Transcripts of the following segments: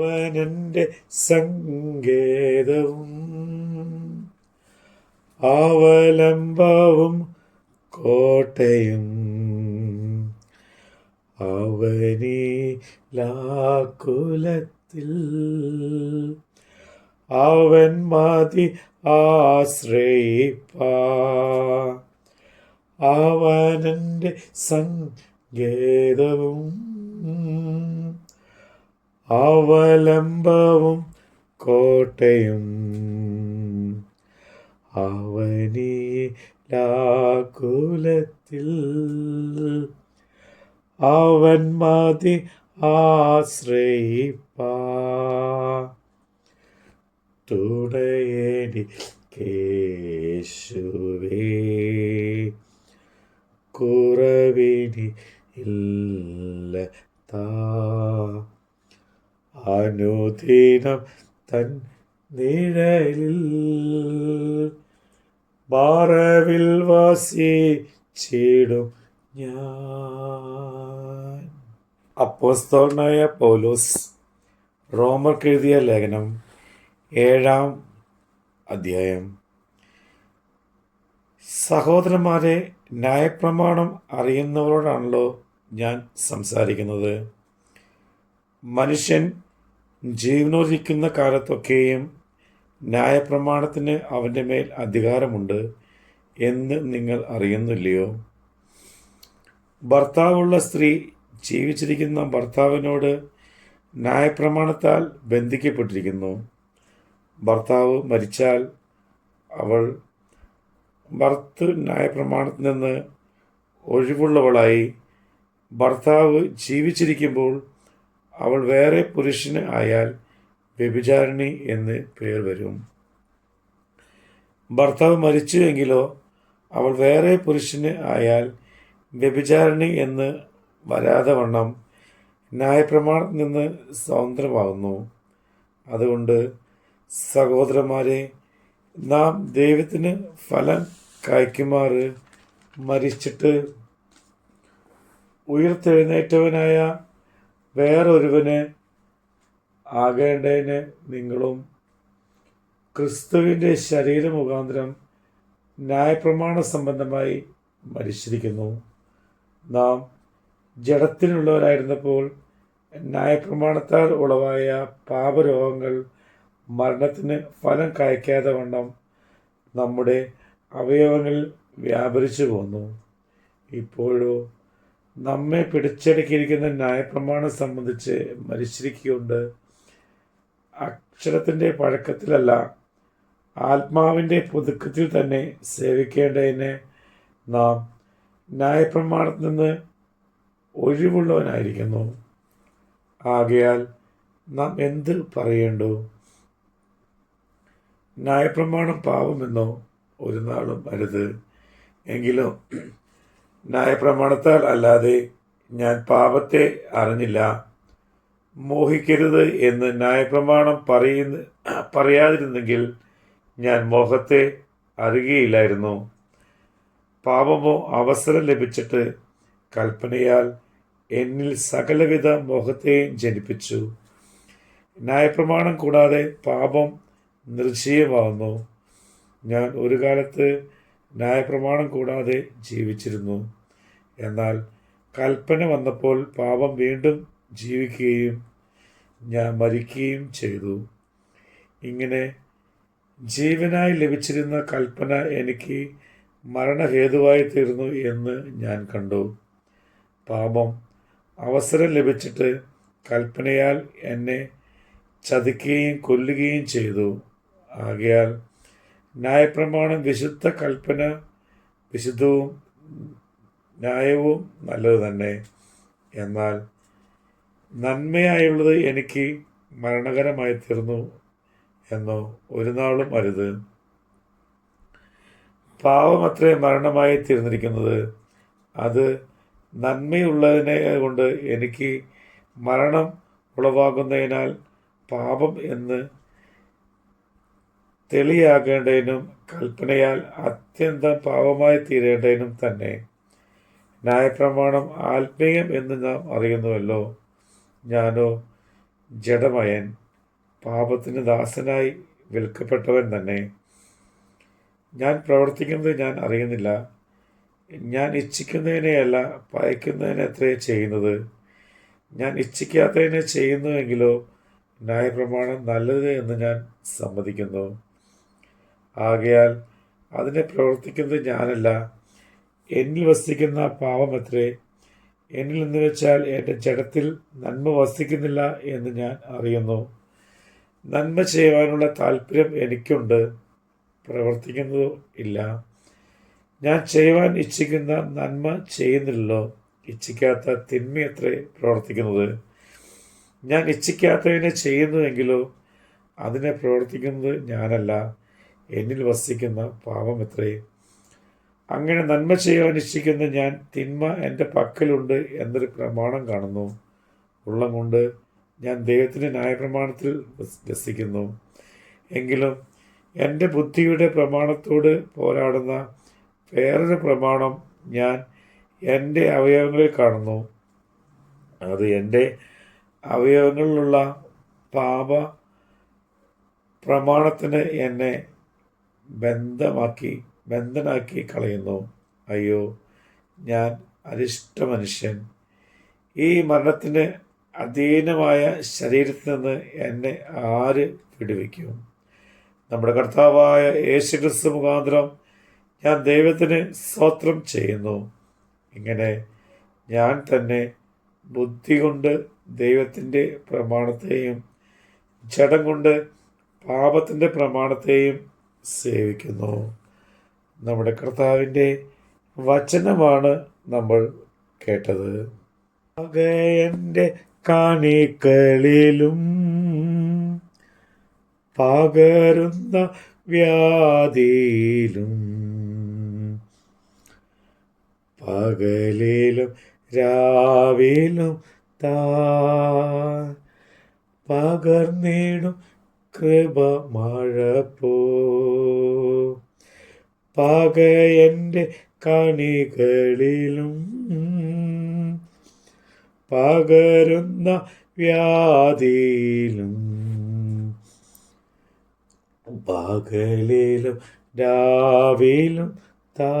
അവനെന്റെ സങ്കേതവും അവലംബവും കോട്ടയും അവനിലാക്കുലത്തിൽ അവൻ മതി ആശ്രയിപ്പ. അവനന്റെ സങ്കേതവും അവലംബവും കോട്ടയും അവനീലാകുലത്തിൽ അവൻ മതി ആശ്രയിപ്പാ. കേശുവേ കുറവിനി ഇല്ല താ അനുദിനം തൻ നിഴലിൽ ബാറവിൽ വാസി ഞാൻ. അപ്പോസ്തോനായ പൗലോസ് റോമർക്ക് എഴുതിയ ലേഖനം ഏഴാം അധ്യായം. സഹോദരന്മാരെ ന്യായപ്രമാണം അറിയുന്നവരോടാണല്ലോ ഞാൻ സംസാരിക്കുന്നത്. മനുഷ്യൻ ജീവനോദിക്കുന്ന കാലത്തൊക്കെയും ന്യായപ്രമാണത്തിന് അവന്റെ മേൽ അധികാരമുണ്ട് എന്ന് നിങ്ങൾ അറിയുന്നില്ലയോ? ഭർത്താവുള്ള സ്ത്രീ ജീവിച്ചിരിക്കുന്ന ഭർത്താവിനോട് ന്യായപ്രമാണത്താൽ ബന്ധിക്കപ്പെട്ടിരിക്കുന്നു. ഭർത്താവ് മരിച്ചാൽ അവൾ ഭർത്ത് ന്യായപ്രമാണത്തിൽ നിന്ന് ഒഴിവുള്ളവളായി ഭർത്താവ് ജീവിച്ചിരിക്കുമ്പോൾ അവൾ വേറെ പുരുഷന് ആയാൽ വ്യഭിചാരിണി എന്ന് പേർ വരും. ഭർത്താവ് മരിച്ചുവെങ്കിലോ അവൾ വേറെ പുരുഷന് ആയാൽ വ്യഭിചാരിണി എന്ന് വരാതെ വണ്ണം ന്യായപ്രമാണത്തിൽ നിന്ന് സ്വതന്ത്രമാകുന്നു. അതുകൊണ്ട് സഹോദരന്മാരെ നാം ദൈവത്തിന് ഫലം കായ്ക്കുമാറ് മരിച്ചിട്ട് ഉയർത്തെഴുന്നേറ്റവനായ വേറൊരുവന് ആകേണ്ടതിന് നിങ്ങളും ക്രിസ്തുവിന്റെ ശരീരമുഖാന്തരം ന്യായപ്രമാണ സംബന്ധമായി മരിച്ചിരിക്കുന്നു. നാം ജഡത്തിനുള്ളവരായിരുന്നപ്പോൾ ന്യായപ്രമാണത്താൽ ഉളവായ പാപരോഗങ്ങൾ മരണത്തിന് ഫലം കായ്ക്കാതെ വണ്ണം നമ്മുടെ അവയവങ്ങളിൽ വ്യാപരിച്ചു പോന്നു. ഇപ്പോഴോ നമ്മെ പിടിച്ചടക്കിയിരിക്കുന്ന ന്യായപ്രമാണം സംബന്ധിച്ച് മരിച്ചിരിക്കുകൊണ്ട് അക്ഷരത്തിന്റെ പഴക്കത്തിലല്ല ആത്മാവിന്റെ പുതുക്കത്തിൽ തന്നെ സേവിക്കേണ്ടതിന് നാം ന്യായപ്രമാണത്തിൽ നിന്ന് ഒഴിവുള്ളവനായിരിക്കുന്നു. ആകയാൽ നാം എന്ത് പറയേണ്ടു? ന്യായപ്രമാണം പാപമെന്നോ ഒരു നാളും അരുത്. എങ്കിലും ന്യായപ്രമാണത്താൽ അല്ലാതെ ഞാൻ പാപത്തെ അറിഞ്ഞില്ല. മോഹിക്കരുത് എന്ന് ന്യായപ്രമാണം പറയുന്ന പറയാതിരുന്നെങ്കിൽ ഞാൻ മോഹത്തെ അറിയുകയില്ലായിരുന്നു. പാപമോ അവസരം ലഭിച്ചിട്ട് കൽപ്പനയാൽ എന്നിൽ സകലവിധ മോഹത്തെയും ജനിപ്പിച്ചു. ന്യായപ്രമാണം കൂടാതെ പാപം നിർജീവമാകുന്നു ഞാൻ ഒരു കാലത്ത് ന്യായപ്രമാണം കൂടാതെ ജീവിച്ചിരുന്നു. എന്നാൽ കൽപ്പന വന്നപ്പോൾ പാപം വീണ്ടും ജീവിക്കുകയും ഞാൻ മരിക്കുകയും ചെയ്തു. ഇങ്ങനെ ജീവനായി ലഭിച്ചിരുന്ന കൽപ്പന എനിക്ക് മരണഹേതുവായി തീർന്നു എന്ന് ഞാൻ കണ്ടു. പാപം അവസരം ലഭിച്ചിട്ട് കൽപ്പനയാൽ എന്നെ ചതിക്കുകയും കൊല്ലുകയും ചെയ്തു. ആകയാൽ ന്യായപ്രമാണം വിശുദ്ധ കൽപ്പന വിശുദ്ധവും ന്യായവും നല്ലത് തന്നെ. എന്നാൽ നന്മയായുള്ളത് എനിക്ക് മരണകരമായി തീർന്നു എന്നോ ഒരു നാളും അരുത്. പാവം അത്രേ മരണമായി തീർന്നിരിക്കുന്നത്. അത് നന്മയുള്ളതിനെ കൊണ്ട് എനിക്ക് മരണം ഉളവാകുന്നതിനാൽ പാപം എന്ന് തെളിയാകേണ്ടതിനും കൽപ്പനയാൽ അത്യന്തം പാവമായി തീരേണ്ടതിനും തന്നെ. ന്യായപ്രമാണം ആത്മീയം എന്ന് നാം അറിയുന്നുവല്ലോ. ഞാനോ ജഡമയൻ പാപത്തിന് ദാസനായി വിൽക്കപ്പെട്ടവൻ തന്നെ. ഞാൻ പ്രവർത്തിക്കുന്നത് ഞാൻ അറിയുന്നില്ല. ഞാൻ ഇച്ഛിക്കുന്നതിനെയല്ല പയക്കുന്നതിനെ എത്രയേ ചെയ്യുന്നത്. ഞാൻ ഇച്ഛിക്കാത്തതിനെ ചെയ്യുന്നുവെങ്കിലോ ന്യായപ്രമാണം നല്ലത് എന്ന് ഞാൻ സമ്മതിക്കുന്നു. ആകയാൽ അതിനെ പ്രവർത്തിക്കുന്നത് ഞാനല്ല. എന്നിൽ വസിക്കുന്ന പാപമത്രേ എന്നിൽ എന്ന് വെച്ചാൽ എന്റെ ജഡത്തിൽ നന്മ വസിക്കുന്നില്ല എന്ന് ഞാൻ അറിയുന്നു. നന്മ ചെയ്യുവാനുള്ള താല്പര്യം എനിക്കുണ്ട്. പ്രവർത്തിക്കുന്നതോ ഇല്ല. ഞാൻ ചെയ്യുവാൻ ഇച്ഛിക്കുന്ന നന്മ ചെയ്യുന്നില്ലല്ലോ. ഇച്ഛിക്കാത്ത തിന്മയത്രേ പ്രവർത്തിക്കുന്നത്? ഞാൻ ഇച്ഛിക്കാത്തതിനെ ചെയ്യുന്നുവെങ്കിലോ അതിനെ പ്രവർത്തിക്കുന്നത് ഞാനല്ല. എന്നിൽ വസിക്കുന്ന പാപം എത്രയെ അങ്ങനെ നന്മ ചെയ്യുവാൻ ഇച്ഛിക്കുന്ന ഞാൻ തിന്മ എന്റെ പക്കലുണ്ട് എന്നൊരു പ്രമാണം കാണുന്നു. ഉള്ളം കൊണ്ട് ഞാൻ ദൈവത്തിന്റെ ന്യായപ്രമാണത്തിൽ വസിക്കുന്നു. എങ്കിലും എന്റെ ബുദ്ധിയുടെ പ്രമാണത്തോട് പോരാടുന്ന വേറൊരു പ്രമാണം ഞാൻ എന്റെ അവയവങ്ങളിൽ കാണുന്നു. അത് എന്റെ അവയവങ്ങളിലുള്ള പാപ പ്രമാണത്തിന് എന്നെ ബന്ധമാക്കി ബന്ധനാക്കി കളയുന്നു. അയ്യോ ഞാൻ അരിഷ്ട മനുഷ്യൻ ഈ മരണത്തിന് അധീനമായ ശരീരത്തിൽ നിന്ന് എന്നെ ആര് വിടുവിക്കും? നമ്മുടെ കർത്താവായ യേശു ക്രിസ്തു മുഖാന്തരം ഞാൻ ദൈവത്തിന് സ്തോത്രം ചെയ്യുന്നു. ഇങ്ങനെ ഞാൻ തന്നെ ബുദ്ധി കൊണ്ട് ദൈവത്തിന്റെ പ്രമാണത്തെയും ജഡം കൊണ്ട് പാപത്തിന്റെ പ്രമാണത്തെയും സേവിക്കുന്നു. നമ്മുടെ കർത്താവിന്റെ വചനമാണ് നമ്മൾ കേട്ടത്. പകയന്റെ കാണിക്കളിലും പകരുന്ന വ്യാധിയിലും പകലിലും രാവിലും താ പകർന്നിടും കൃപ മഴ പോ. പകയന്റെ കണികളിലും പകരുന്ന വ്യാധിയിലും പകലിലും രാവിലും താ.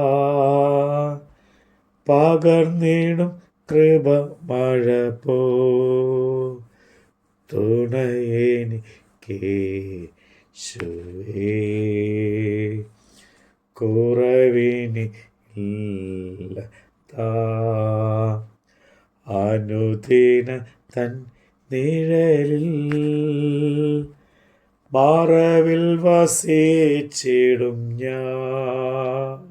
പകർന്നിടും കൃപ മഴ പോ. തുണയേനിക്കേശുവേ കുറവിനി ഇല്ല അനുദിന തൻ നിഴലിൽ മാറവിൽ വസിച്ചിടും ഞാൻ.